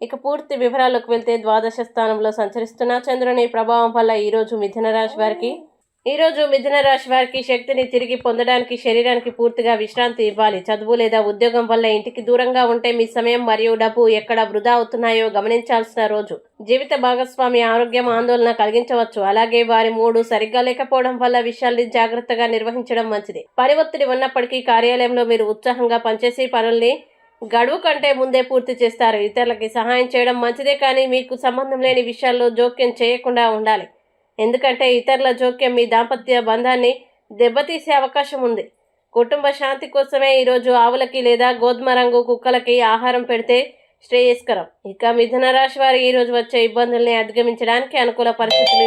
ఇక పూర్తి వివరాలకు వెళ్తే ద్వాదశ స్థానంలో సంచరిస్తున్న చంద్రుని ప్రభావం వల్ల ఈరోజు మిథున రాశి వారికి ఈరోజు మిథున రాశి వారికి శక్తిని తిరిగి పొందడానికి శరీరానికి పూర్తిగా విశ్రాంతి ఇవ్వాలి. చదువు లేదా ఉద్యోగం వల్ల ఇంటికి దూరంగా ఉంటే మీ సమయం మరియు డబ్బు ఎక్కడ వృధా అవుతున్నాయో గమనించాల్సిన రోజు. జీవిత భాగస్వామి ఆరోగ్యం ఆందోళన కలిగించవచ్చు. అలాగే వారి మూడు సరిగ్గా లేకపోవడం వల్ల విషయాల్ని జాగ్రత్తగా నిర్వహించడం మంచిది. పని ఒత్తిడి ఉన్నప్పటికీ కార్యాలయంలో మీరు ఉత్సాహంగా పనిచేసి పనుల్ని గడువు కంటే ముందే పూర్తి చేస్తారు. ఇతరులకి సహాయం చేయడం మంచిదే కానీ మీకు సంబంధం లేని విషయాల్లో జోక్యం చేయకుండా ఉండాలి. ఎందుకంటే ఇతరుల జోక్యం మీ దాంపత్య బంధాన్ని దెబ్బతీసే అవకాశం ఉంది. కుటుంబ శాంతి కోసమే ఈరోజు ఆవులకి లేదా గోధుమ రంగు కుక్కలకి ఆహారం పెడితే శ్రేయస్కరం. ఇక మిథున రాశి వారు ఈరోజు వచ్చే ఇబ్బందుల్ని అధిగమించడానికి అనుకూల పరిస్థితులు